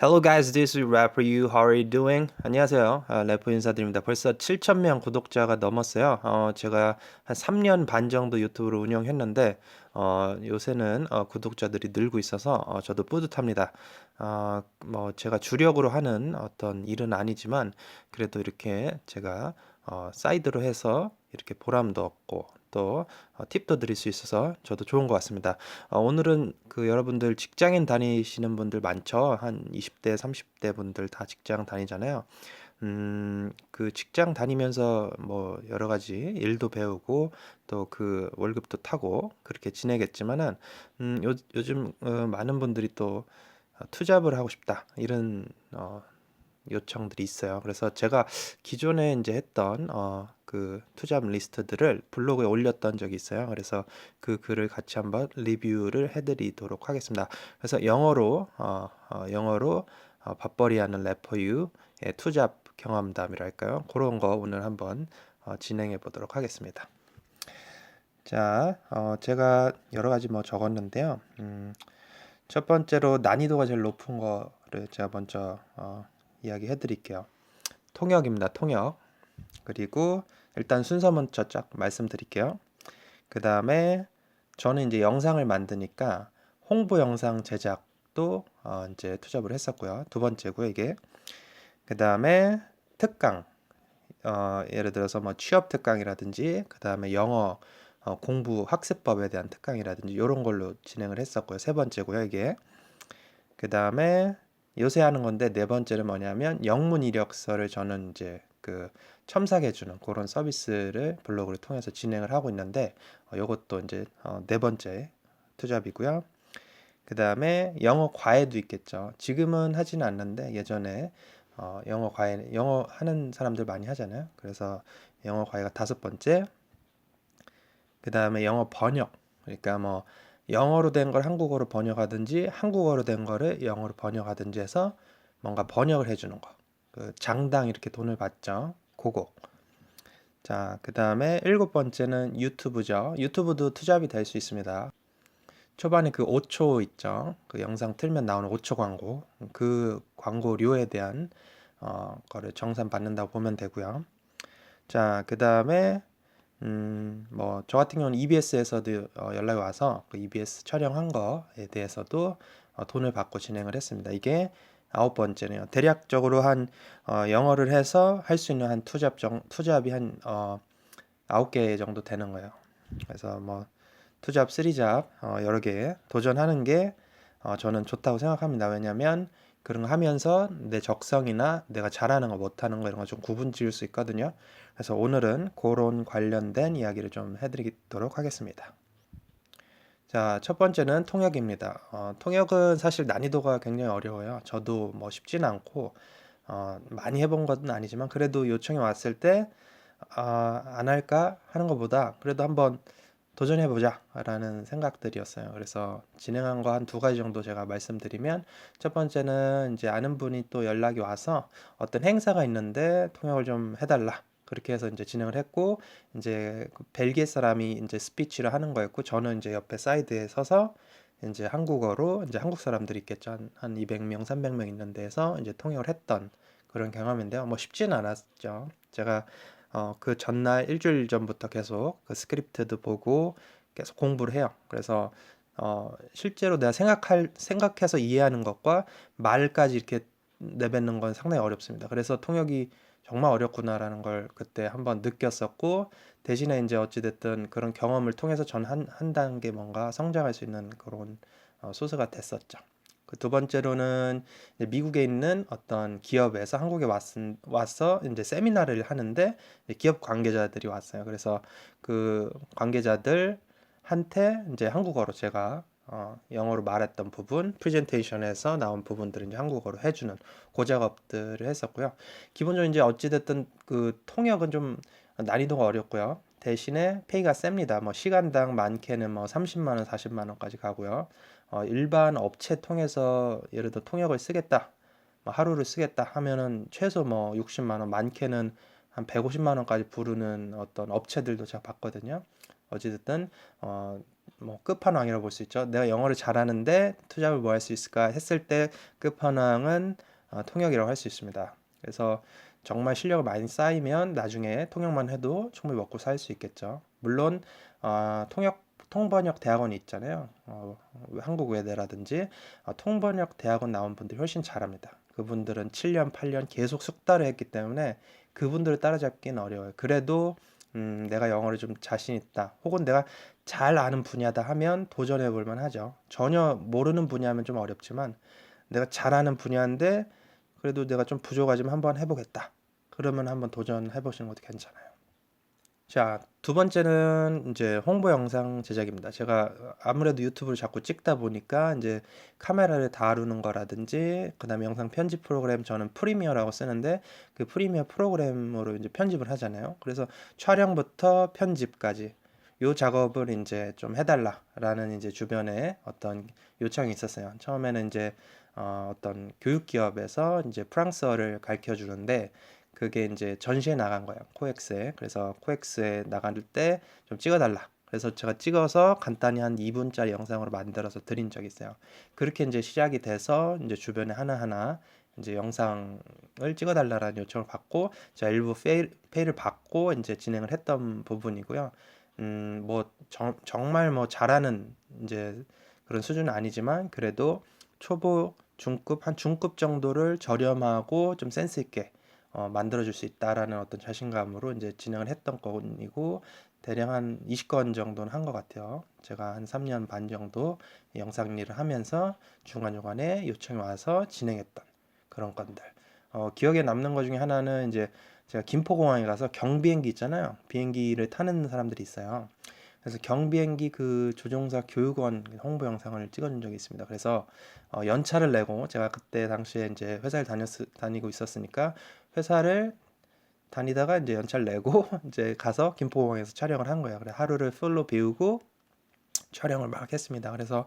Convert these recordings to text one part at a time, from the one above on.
Hello guys, this is Rapper You. How are you doing? 안녕하세요. 아, 래퍼 인사드립니다. 벌써 7,000명 구독자가 넘었어요. 어, 제가 한 3년 반 정도 유튜브를 운영했는데 어, 요새는 어, 구독자들이 늘고 있어서 어, 저도 뿌듯합니다. 어, 뭐 제가 주력으로 하는 어떤 일은 아니지만 그래도 이렇게 제가 어, 사이드로 해서 이렇게 보람도 얻고 또 어, 팁도 드릴 수 있어서 저도 좋은 것 같습니다. 어, 오늘은 그 여러분들 직장인 다니시는 분들 많죠? 한 20대, 30대 분들 다 직장 다니잖아요. 음, 그 직장 다니면서 뭐 여러 가지 일도 배우고 또 그 월급도 타고 그렇게 지내겠지만은 음, 요, 요즘 어, 많은 분들이 또 어, 투잡을 하고 싶다 이런 어, 요청들이 있어요. 그래서 제가 기존에 이제 했던 어, 그 투잡 리스트들을 블로그에 올렸던 적이 있어요. 그래서 그 글을 같이 한번 리뷰를 해드리도록 하겠습니다. 그래서 영어로 어, 어, 영어로 어, 밥벌이하는 래퍼유의 투잡 경험담이랄까요? 그런 거 오늘 한번 어, 진행해 보도록 하겠습니다. 자, 어, 제가 여러 가지 뭐 적었는데요. 음, 첫 번째로 난이도가 제일 높은 거를 제가 먼저 어, 이야기해 드릴게요. 통역입니다. 통역. 그리고 일단 순서 먼저 쫙 말씀드릴게요. 그 다음에 저는 이제 영상을 만드니까 홍보 영상 제작도 어, 이제 투잡을 했었고요. 두 번째고요, 이게. 그 다음에 특강. 어, 예를 들어서 뭐 취업 특강이라든지, 그 다음에 영어 어, 공부 학습법에 대한 특강이라든지 이런 걸로 진행을 했었고요. 세 번째고요, 이게. 그 다음에 요새 하는 건데 네 번째는 뭐냐면 영문 이력서를 저는 이제 그 첨삭해 주는 그런 서비스를 블로그를 통해서 진행을 하고 있는데 어, 요것도 이제 어, 네 번째 투잡이고요. 그 다음에 영어 과외도 있겠죠. 지금은 하지는 않는데 예전에 어, 영어 과외, 영어 하는 사람들 많이 하잖아요. 그래서 영어 과외가 다섯 번째. 그 다음에 영어 번역. 그러니까 뭐 영어로 된 걸 한국어로 번역하든지 한국어로 된 거를 영어로 번역하든지 해서 뭔가 번역을 해주는 거. 그 장당 이렇게 돈을 받죠. 그거. 자, 그 다음에 일곱 번째는 유튜브죠. 유튜브도 투잡이 될 수 있습니다. 초반에 그 5초 있죠. 그 영상 틀면 나오는 5초 광고. 그 광고료에 대한 어, 거를 정산 받는다고 보면 되고요. 자, 그 다음에 음, 뭐, 저 같은 경우는 EBS에서도 어, 연락이 와서 그 EBS 촬영한 거에 대해서도 어, 돈을 받고 진행을 했습니다. 이게 아홉 번째네요. 대략적으로 한 어, 영어를 해서 할 수 있는 한 투잡 정, 투잡이 한 어, 아홉 개 정도 되는 거예요. 그래서 뭐 투잡, 쓰리잡 어, 여러 개 도전하는 게 어, 저는 좋다고 생각합니다. 왜냐하면 그런 거 하면서 내 적성이나 내가 잘하는 거 못하는 거 이런 거 좀 구분 지을 수 있거든요. 그래서 오늘은 그런 관련된 이야기를 좀 해드리도록 하겠습니다. 자, 첫 번째는 통역입니다. 어, 통역은 사실 난이도가 굉장히 어려워요. 저도 뭐 쉽지는 않고 어, 많이 해본 것은 아니지만 그래도 요청이 왔을 때 아, 안 할까 하는 것보다 그래도 한번 도전해보자 라는 생각들이었어요. 그래서 진행한 거 한 두 가지 정도 제가 말씀드리면 첫 번째는 이제 아는 분이 또 연락이 와서 어떤 행사가 있는데 통역을 좀 해달라. 그렇게 해서 이제 진행을 했고 이제 그 벨기에 사람이 이제 스피치를 하는 거였고 저는 이제 옆에 사이드에 서서 이제 한국어로 이제 한국 사람들이 있겠죠. 한, 한 200명, 300명 있는 데서 이제 통역을 했던 그런 경험인데요. 뭐 쉽지는 않았죠. 제가 어, 그 전날 일주일 전부터 계속 그 스크립트도 보고 계속 공부를 해요. 그래서 어, 실제로 내가 생각할 생각해서 이해하는 것과 말까지 이렇게 내뱉는 건 상당히 어렵습니다. 그래서 통역이 정말 어렵구나라는 걸 그때 한번 느꼈었고 대신에 이제 어찌 됐든 그런 경험을 통해서 전한 한 단계 뭔가 성장할 수 있는 그런 어, 소스가 됐었죠. 그 두 번째로는 미국에 있는 어떤 기업에서 한국에 왔, 와서 이제 세미나를 하는데 기업 관계자들이 왔어요. 그래서 그 관계자들 한테 이제 한국어로 제가 어, 영어로 말했던 부분, 프레젠테이션에서 나온 부분들을 이제 한국어로 해주는 고 작업들을 했었고요. 기본적으로 이제 어찌됐든 그 통역은 좀 난이도가 어렵고요. 대신에 페이가 셉니다. 뭐 시간당 많게는 뭐 30만 원, 40만 원까지 가고요. 어, 일반 업체 통해서 예를 들어 통역을 쓰겠다. 뭐 하루를 쓰겠다 하면은 최소 뭐 60만 원, 많게는 한 150만 원까지 부르는 어떤 업체들도 제가 봤거든요. 어찌됐든 어, 뭐 끝판왕이라고 볼 수 있죠. 내가 영어를 잘하는데 투잡을 뭐 할 수 있을까 했을 때 끝판왕은 어, 통역이라고 할 수 있습니다. 그래서 정말 실력이 많이 쌓이면 나중에 통역만 해도 충분히 먹고 살 수 있겠죠. 물론 어, 통역 통번역 대학원이 있잖아요. 어, 한국 외대라든지 어, 통번역 대학원 나온 분들이 훨씬 잘합니다. 그분들은 7년, 8년 계속 숙달을 했기 때문에 그분들을 따라잡기는 어려워요. 그래도 음, 내가 영어를 좀 자신 있다. 혹은 내가 잘 아는 분야다 하면 도전해 볼 만하죠. 전혀 모르는 분야면 좀 어렵지만 내가 잘 아는 분야인데 그래도 내가 좀 부족하지만 한번 해보겠다. 그러면 한번 도전해 보시는 것도 괜찮아요. 자, 두 번째는 이제 홍보 영상 제작입니다. 제가 아무래도 유튜브를 자꾸 찍다 보니까 이제 카메라를 다루는 거라든지 그다음에 영상 편집 프로그램 저는 프리미어라고 쓰는데 그 프리미어 프로그램으로 이제 편집을 하잖아요. 그래서 촬영부터 편집까지 요 작업을 이제 좀 해달라라는 이제 주변에 어떤 요청이 있었어요. 처음에는 이제 어, 어떤 교육 기업에서 이제 프랑스어를 가르쳐 주는데 그게 이제 전시에 나간 거예요. 코엑스에. 그래서 코엑스에 나갈 때 좀 찍어달라. 그래서 제가 찍어서 간단히 한 2분짜리 영상으로 만들어서 드린 적이 있어요. 그렇게 이제 시작이 돼서 이제 주변에 하나하나 이제 영상을 찍어달라라는 요청을 받고 제가 일부 페이, 페이를 받고 이제 진행을 했던 부분이고요. 음, 뭐 정, 정말 뭐 잘하는 이제 그런 수준은 아니지만 그래도 초보, 중급 한 중급 정도를 저렴하고 좀 센스 있게 어, 만들어줄 수 있다라는 어떤 자신감으로 이제 진행을 했던 건이고 대략 한 20건 정도는 한 것 같아요. 제가 한 3년 반 정도 영상 일을 하면서 중간중간에 요청이 와서 진행했던 그런 건들. 어, 기억에 남는 것 중에 하나는 이제 제가 김포공항에 가서 경비행기 있잖아요. 비행기를 타는 사람들이 있어요. 그래서 경비행기 그 조종사 교육원 홍보 영상을 찍어준 적이 있습니다. 그래서 어, 연차를 내고 제가 그때 당시에 이제 회사를 다녔 다니고 있었으니까 회사를 다니다가 이제 연차를 내고 이제 가서 김포공항에서 촬영을 한 거예요. 그래 하루를 풀로 비우고 촬영을 막 했습니다. 그래서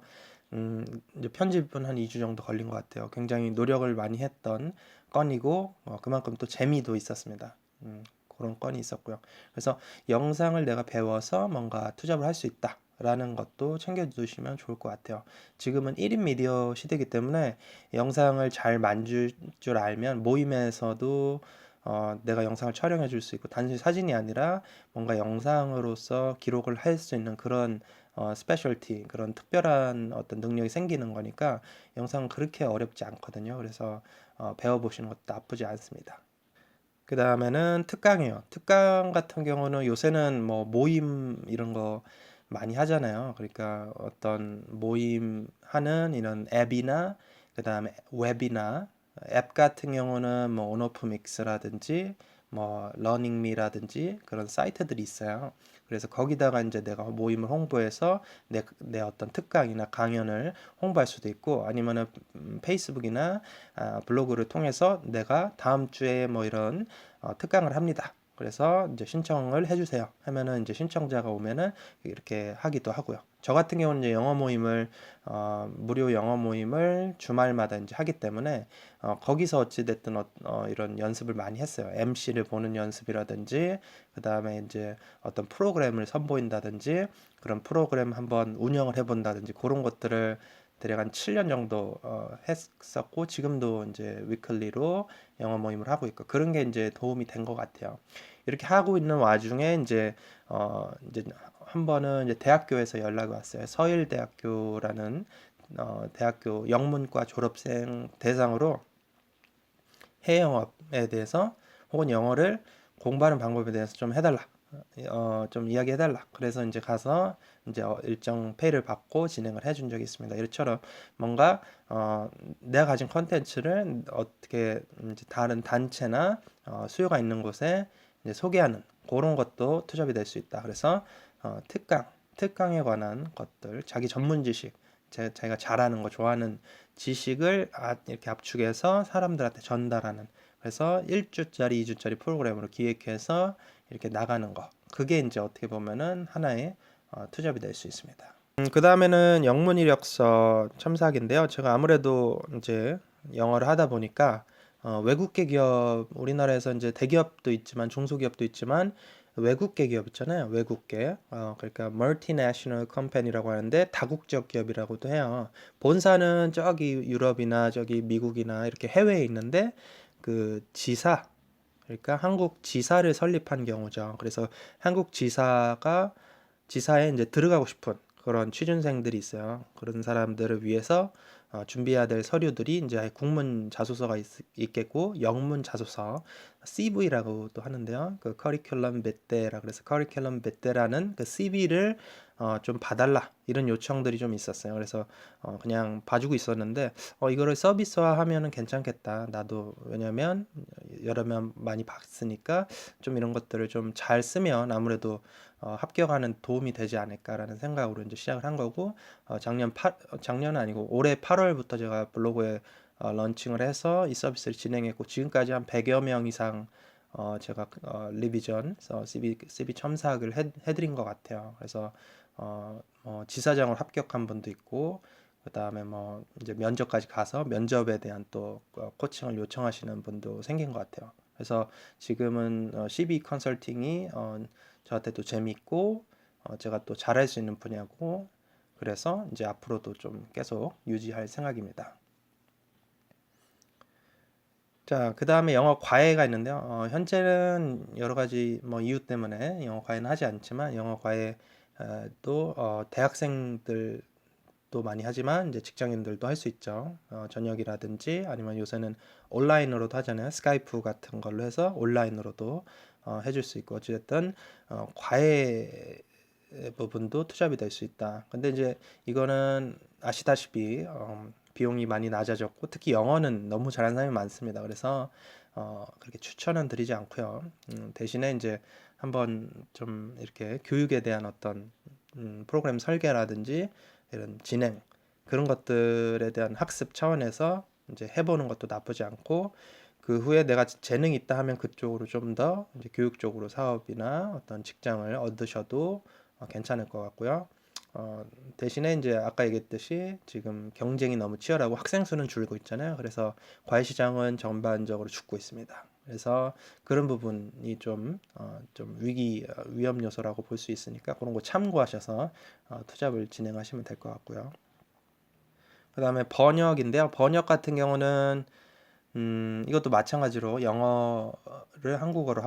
음, 이제 편집은 한 2주 정도 걸린 것 같아요. 굉장히 노력을 많이 했던 건이고 어, 그만큼 또 재미도 있었습니다. 음, 그런 건이 있었고요. 그래서 영상을 내가 배워서 뭔가 투잡을 할 수 있다. 라는 것도 챙겨두시면 좋을 것 같아요. 지금은 1인 미디어 시대이기 때문에 영상을 잘 만질 줄 알면 모임에서도 어, 내가 영상을 촬영해 줄 수 있고 단순히 사진이 아니라 뭔가 영상으로서 기록을 할 수 있는 그런 어, 스페셜티 그런 특별한 어떤 능력이 생기는 거니까 영상은 그렇게 어렵지 않거든요. 그래서 어, 배워보시는 것도 나쁘지 않습니다. 그 다음에는 특강이에요. 특강 같은 경우는 요새는 뭐 모임 이런 거 많이 하잖아요. 그러니까 어떤 모임 하는 이런 앱이나 그 다음에 웹이나 앱 같은 경우는 뭐 온오프 믹스라든지 뭐 러닝미라든지 그런 사이트들이 있어요. 그래서 거기다가 이제 내가 모임을 홍보해서 내, 내 어떤 특강이나 강연을 홍보할 수도 있고 아니면은 음, 페이스북이나 아, 블로그를 통해서 내가 다음 주에 뭐 이런 어, 특강을 합니다. 그래서 이제 신청을 해주세요. 하면은 이제 신청자가 오면은 이렇게 하기도 하고요. 저 같은 경우는 이제 영어 모임을 어, 무료 영어 모임을 주말마다 이제 하기 때문에 어, 거기서 어찌 됐든 어, 어, 이런 연습을 많이 했어요. MC를 보는 연습이라든지 그 다음에 이제 어떤 프로그램을 선보인다든지 그런 프로그램 한번 운영을 해본다든지 그런 것들을 대략 한 7년 정도 어, 했었고 지금도 이제 위클리로 영어 모임을 하고 있고 그런 게 이제 도움이 된 것 같아요. 이렇게 하고 있는 와중에 이제 어 이제 한 번은 이제 대학교에서 연락이 왔어요. 서일대학교라는 어 대학교 영문과 졸업생 대상으로 해외 영업에 대해서 혹은 영어를 공부하는 방법에 대해서 좀 해달라. 어, 좀 이야기해달라. 그래서 이제 가서 이제 어, 일정 페이를 받고 진행을 해준 적이 있습니다. 이처럼 뭔가 어, 내가 가진 컨텐츠를 어떻게 이제 다른 단체나 어, 수요가 있는 곳에 이제 소개하는 그런 것도 투잡이 될 수 있다. 그래서 어, 특강, 특강에 관한 것들, 자기 전문 지식, 제, 자기가 잘하는 거 좋아하는 지식을 아, 이렇게 압축해서 사람들한테 전달하는 그래서 1주짜리, 2주짜리 프로그램으로 기획해서 이렇게 나가는 거. 그게 이제 어떻게 보면은 하나의 어, 투잡이 될 수 있습니다. 음, 그 다음에는 영문 이력서 첨삭인데요. 제가 아무래도 이제 영어를 하다 보니까 어, 외국계 기업, 우리나라에서 이제 대기업도 있지만 중소기업도 있지만 외국계 기업 있잖아요. 외국계. 어, 그러니까 multinational company라고 하는데 다국적 기업이라고도 해요. 본사는 저기 유럽이나 저기 미국이나 이렇게 해외에 있는데 그 지사 그러니까 한국 지사를 설립한 경우죠. 그래서 한국 지사가 지사에 이제 들어가고 싶은 그런 취준생들이 있어요. 그런 사람들을 위해서 어, 준비해야 될 서류들이 이제 국문 자소서가 있, 있겠고 영문 자소서 CV라고도 하는데요. 그 커리큘럼 벳데라 그래서 커리큘럼 벳데라는 그 CV를 어, 좀 봐달라 이런 요청들이 좀 있었어요. 그래서 어, 그냥 봐주고 있었는데 어, 이거를 서비스화 하면은 괜찮겠다. 나도 왜냐면 여러 명 많이 봤으니까 좀 이런 것들을 좀 잘 쓰면 아무래도 어, 합격하는 도움이 되지 않을까라는 생각으로 이제 시작을 한 거고 어, 작년 8 작년은 아니고 올해 8월부터 제가 블로그에 어, 런칭을 해서 이 서비스를 진행했고 지금까지 한 100여 명 이상 어, 제가 어, 리비전, 어, CB, CB 첨삭을 해, 해드린 것 같아요. 그래서 어, 뭐 지사장을 합격한 분도 있고 그다음에 뭐 이제 면접까지 가서 면접에 대한 또 어, 코칭을 요청하시는 분도 생긴 것 같아요. 그래서 지금은 어, CB 컨설팅이 어, 저한테 도 재밌고 어, 제가 또 잘할 수 있는 분야고 그래서 이제 앞으로도 좀 계속 유지할 생각입니다. 자, 그 다음에 영어 과외가 있는데요. 어, 현재는 여러 가지 뭐 이유 때문에 영어 과외는 하지 않지만 영어 과외 도 어, 대학생들도 많이 하지만 이제 직장인들도 할 수 있죠. 어, 저녁이라든지 아니면 요새는 온라인으로도 하잖아요. 스카이프 같은 걸로 해서 온라인으로도 어, 해줄 수 있고 어쨌든 어, 과외 부분도 투잡이 될 수 있다. 근데 이제 이거는 아시다시피 어, 비용이 많이 낮아졌고 특히 영어는 너무 잘하는 사람이 많습니다. 그래서 어, 그렇게 추천은 드리지 않고요. 음, 대신에 이제 한번 좀 이렇게 교육에 대한 어떤 음, 프로그램 설계라든지 이런 진행 그런 것들에 대한 학습 차원에서 이제 해보는 것도 나쁘지 않고 그 후에 내가 재능이 있다 하면 그쪽으로 좀 더 이제 교육적으로 사업이나 어떤 직장을 얻으셔도 어, 괜찮을 것 같고요. 어, 대신에 이제 아까 얘기했듯이 지금 경쟁이 너무 치열하고 학생 수는 줄고 있잖아요. 그래서 과외 시장은 전반적으로 죽고 있습니다. 그래서 그런 부분이 좀, 어, 좀 위기, 어, 위험 요소라고 볼 수 있으니까 그런 거 참고하셔서 어, 투잡을 진행하시면 될 것 같고요. 그 다음에 번역인데요. 번역 같은 경우는 음, 이것도 마찬가지로 영어를 한국어로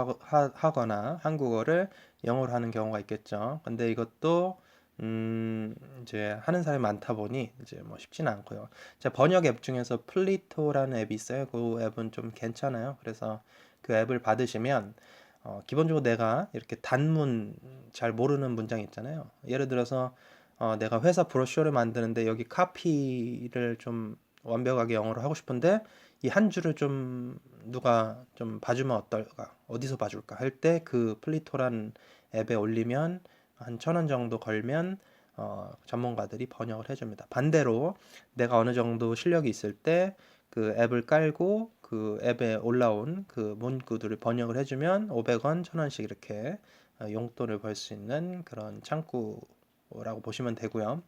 하거나 한국어를 영어로 하는 경우가 있겠죠. 근데 이것도 음, 이제 하는 사람이 많다 보니 이제 뭐 쉽지는 않고요. 제 번역 앱 중에서 플리토라는 앱이 있어요. 그 앱은 좀 괜찮아요. 그래서 그 앱을 받으시면 어, 기본적으로 내가 이렇게 단문 잘 모르는 문장 있잖아요. 예를 들어서 어, 내가 회사 브로셔를 만드는데 여기 카피를 좀 완벽하게 영어로 하고 싶은데 이 한 줄을 좀 누가 좀 봐주면 어떨까? 어디서 봐줄까? 할 때 그 플리토란 앱에 올리면 한 천 원 정도 걸면 어, 전문가들이 번역을 해줍니다. 반대로 내가 어느 정도 실력이 있을 때 그 앱을 깔고 그 앱에 올라온 그 문구들을 번역을 해주면 500원, 1000원씩 이렇게 어, 용돈을 벌 수 있는 그런 창구라고 보시면 되고요.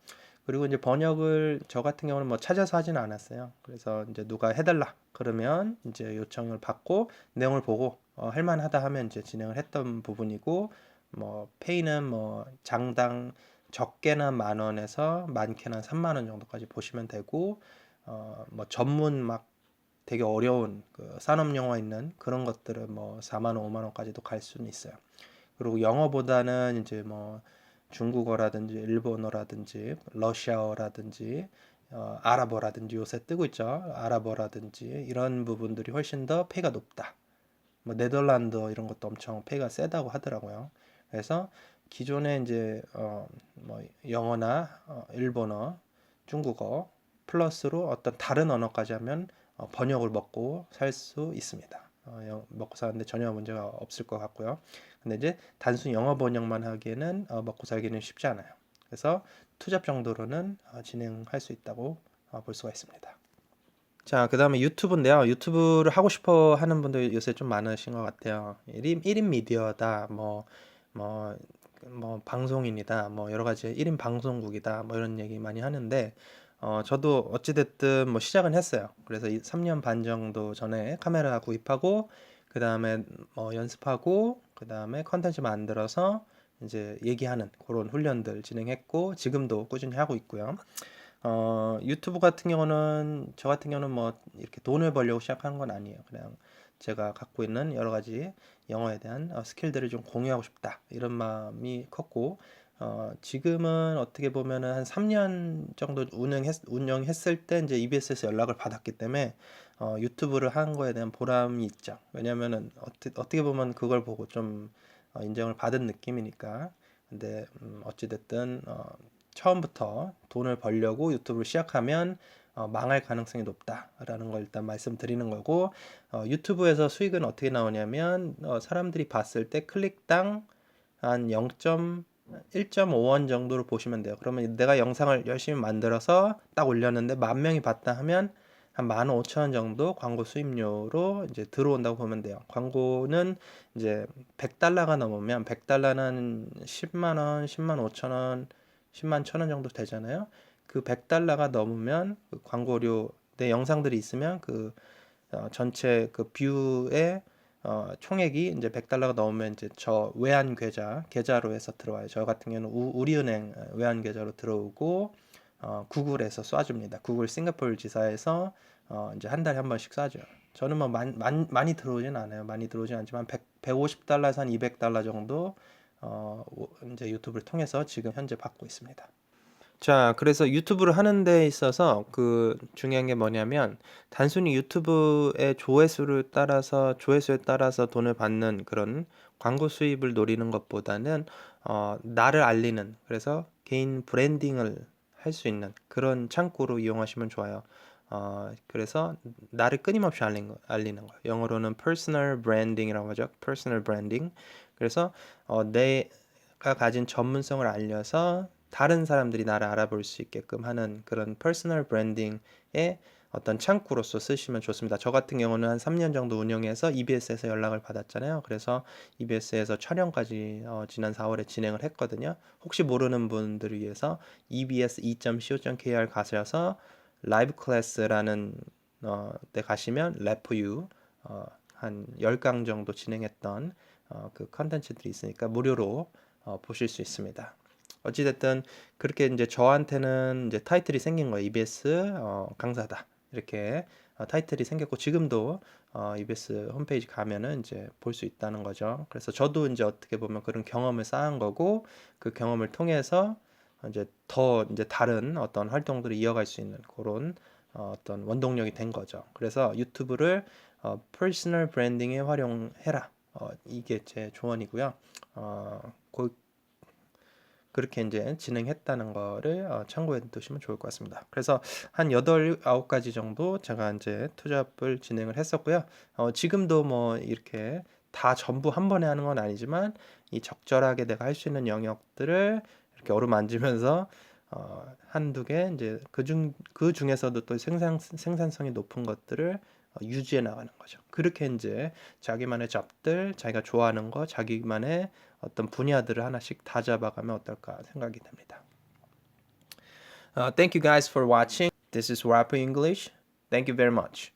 그리고 이제 번역을 저 같은 경우는 뭐 찾아서 하지는 않았어요. 그래서 이제 누가 해달라 그러면 이제 요청을 받고 내용을 보고 어, 할만하다 하면 이제 진행을 했던 부분이고 뭐 페이는 뭐 장당 적게는 만 원에서 많게는 3만 원 정도까지 보시면 되고 어 뭐 전문 막 되게 어려운 그 산업 용어 있는 그런 것들은 뭐 4만 원, 5만 원까지도 갈 수는 있어요. 그리고 영어보다는 이제 뭐 중국어라든지 일본어라든지 러시아어라든지 어, 아랍어라든지 요새 뜨고 있죠. 아랍어라든지 이런 부분들이 훨씬 더 페이가 높다. 뭐 네덜란드 이런 것도 엄청 페이가 세다고 하더라고요. 그래서 기존에 이제 어, 뭐 영어나 어, 일본어, 중국어 플러스로 어떤 다른 언어까지 하면 어, 번역을 먹고 살 수 있습니다. 어, 먹고 사는데 전혀 문제가 없을 것 같고요. 근데 이제 단순 영어 번역만 하기에는 어, 먹고 살기는 쉽지 않아요. 그래서 투잡 정도로는 어, 진행할 수 있다고 어, 볼 수가 있습니다. 자, 그 다음에 유튜브인데요. 유튜브를 하고 싶어 하는 분들 요새 좀 많으신 것 같아요. 1인, 1인 미디어다, 뭐, 뭐, 뭐, 방송인이다, 뭐, 여러 가지 1인 방송국이다, 뭐, 이런 얘기 많이 하는데, 어, 저도 어찌됐든 뭐 시작은 했어요. 그래서 이 3년 반 정도 전에 카메라 구입하고, 그 다음에 뭐 연습하고, 그 다음에 컨텐츠 만들어서 이제 얘기하는 그런 훈련들 진행했고 지금도 꾸준히 하고 있고요. 어, 유튜브 같은 경우는 저 같은 경우는 뭐 이렇게 돈을 벌려고 시작한 건 아니에요. 그냥 제가 갖고 있는 여러 가지 영어에 대한 어, 스킬들을 좀 공유하고 싶다 이런 마음이 컸고 어, 지금은 어떻게 보면은 한 3년 정도 운영했, 운영했을 때 이제 EBS에서 연락을 받았기 때문에 어, 유튜브를 한 거에 대한 보람이 있죠. 왜냐면은 어떻게, 어떻게 보면 그걸 보고 좀 어, 인정을 받은 느낌이니까. 근데 음, 어찌됐든 어, 처음부터 돈을 벌려고 유튜브를 시작하면 어, 망할 가능성이 높다라는 걸 일단 말씀드리는 거고 어, 유튜브에서 수익은 어떻게 나오냐면 어, 사람들이 봤을 때 클릭당 한 0. 1.5원 정도로 보시면 돼요. 그러면 내가 영상을 열심히 만들어서 딱 올렸는데 만 명이 봤다 하면 한 15,000원 정도 광고 수입료로 이제 들어온다고 보면 돼요. 광고는 이제 100달러가 넘으면 100달러는 10만 원, 10만 5천 원, 10만 1천 원 정도 되잖아요. 그 100달러가 넘으면 그 광고료 내 영상들이 있으면 그 어, 전체 그 뷰의 어, 총액이 이제 100달러가 넘으면 이제 저 외환 계좌 계좌로 해서 들어와요. 저 같은 경우는 우, 우리은행 외환 계좌로 들어오고 어, 구글에서 쏴줍니다. 구글 싱가포르 지사에서 어, 이제 한 달에 한 번씩 쏴줘요. 저는 뭐 많이, 많이, 많이 들어오진 않아요. 많이 들어오진 않지만 100, 150달러에서 한 200달러 정도 어, 오- 이제 유튜브를 통해서 지금 현재 받고 있습니다. 자, 그래서 유튜브를 하는 데 있어서 그 중요한 게 뭐냐면 단순히 유튜브의 조회수를 따라서 조회수에 따라서 돈을 받는 그런 광고 수입을 노리는 것보다는 어, 나를 알리는 그래서 개인 브랜딩을 할 수 있는 그런 창구로 이용하시면 좋아요. 어, 그래서 나를 끊임없이 알리는 거, 알리는 거예요. 영어로는 personal branding이라고 하죠. personal branding. 그래서 어, 내가 가진 전문성을 알려서 다른 사람들이 나를 알아볼 수 있게끔 하는 그런 퍼스널 브랜딩의 어떤 창구로서 쓰시면 좋습니다. 저 같은 경우는 한 3년 정도 운영해서 EBS에서 연락을 받았잖아요. 그래서 EBS에서 촬영까지 어, 지난 4월에 진행을 했거든요. 혹시 모르는 분들을 위해서 E ebs2.co.kr 가셔서 라이브 클래스라는 어, 데 가시면 래프유 어, 한 10강 정도 진행했던 어, 그 컨텐츠들이 있으니까 무료로 어, 보실 수 있습니다. 어찌됐든 그렇게 이제 저한테는 이제 타이틀이 생긴 거예요. EBS 어, 강사다 이렇게 어, 타이틀이 생겼고 지금도 어, EBS 홈페이지 가면은 이제 볼 수 있다는 거죠. 그래서 저도 이제 어떻게 보면 그런 경험을 쌓은 거고 그 경험을 통해서 이제 더 이제 다른 어떤 활동들을 이어갈 수 있는 그런 어, 어떤 원동력이 된 거죠. 그래서 유튜브를 어, 퍼스널 브랜딩에 활용해라. 어, 이게 제 조언이고요. 어, 그, 그렇게 이제 진행했다는 거를 어, 참고해 두시면 좋을 것 같습니다. 그래서 한 8, 9가지 정도 제가 이제 투잡을 진행을 했었고요. 어, 지금도 뭐 이렇게 다 전부 한 번에 하는 건 아니지만 이 적절하게 내가 할 수 있는 영역들을 이렇게 어루만지면서 어, 한두 개 이제 그중 그 중에서도 또 생산 생산성이 높은 것들을 어, 유지해 나가는 거죠. 그렇게 이제 자기만의 잡들, 자기가 좋아하는 거, 자기만의 어떤 분야들을 하나씩 다 잡아가면 어떨까 생각이 됩니다. Uh, thank you guys for watching. This is Rapper English. Thank you very much.